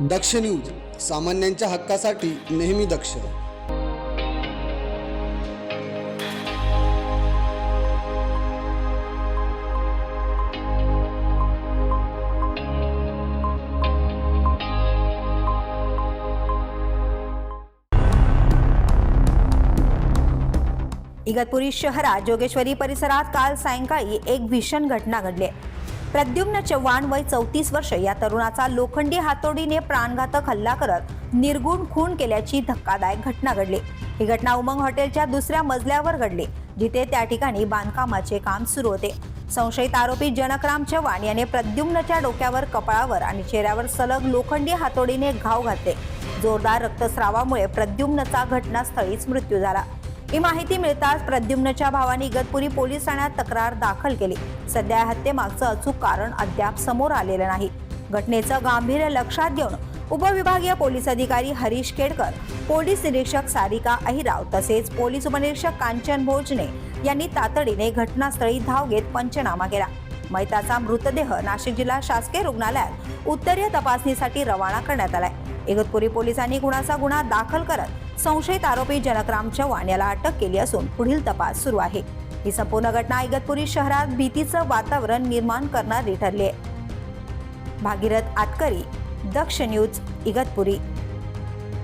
दक्ष news सामान्यांच्या हक्कासाठी नेहमी दक्ष इगतपुरी शहरात जोगेश्वरी परिसरात काल सायंकाळी एक भीषण घटना घडली आहे. प्रद्युम्न चव्हाण वय चौतीस वर्ष. या तरुणाचा लोखंडी हातोडीने प्राणघातक हल्ला करत निर्गुण खून केल्याची धक्कादायक घटना घडली. ही घटना उमंग हॉटेलच्या दुसऱ्या मजल्यावर घडली जिथे त्या ठिकाणी बांधकामाचे काम सुरू होते. संशयित आरोपी जनकराम चव्हाण याने प्रद्युम्नच्या डोक्यावर कपाळावर आणि चेहऱ्यावर सलग लोखंडी हातोडीने घाव घातले. जोरदार रक्तस्रावामुळे प्रद्युम्नचा घटनास्थळीच मृत्यू झाला. ही माहिती मिळताच प्रद्युम्नच्या भावाने इगतपुरी पोलीस ठाण्यात तक्रार दाखल केली. सध्या या हत्येमागचं अचूक कारण अद्याप समोर आलेलं नाही. घटनेचं गांभीर्य लक्षात घेऊन उपविभागीय पोलीस अधिकारी हरीश केडकर पोलीस निरीक्षक सारिका अहिराव तसेच पोलीस उपनिरीक्षक कांचन भोजने यांनी तातडीने घटनास्थळी धाव घेत पंचनामा केला. मैताचा मृतदेह नाशिक जिल्हा शासकीय रुग्णालयात उत्तरीय तपासणीसाठी रवाना करण्यात आलाय. इगतपुरी पोलिसांनी गुणाचा गुन्हा दाखल करत संशयित आरोपी जनकराम चव्हाण याला अटक केली असून पुढील तपास सुरू आहे. ही संपूर्ण घटना इगतपुरी शहरात भीतीचं वातावरण निर्माण करणारी ठरली आहे. भागीरथ आतकरी दक्ष न्यूज इगतपुरी.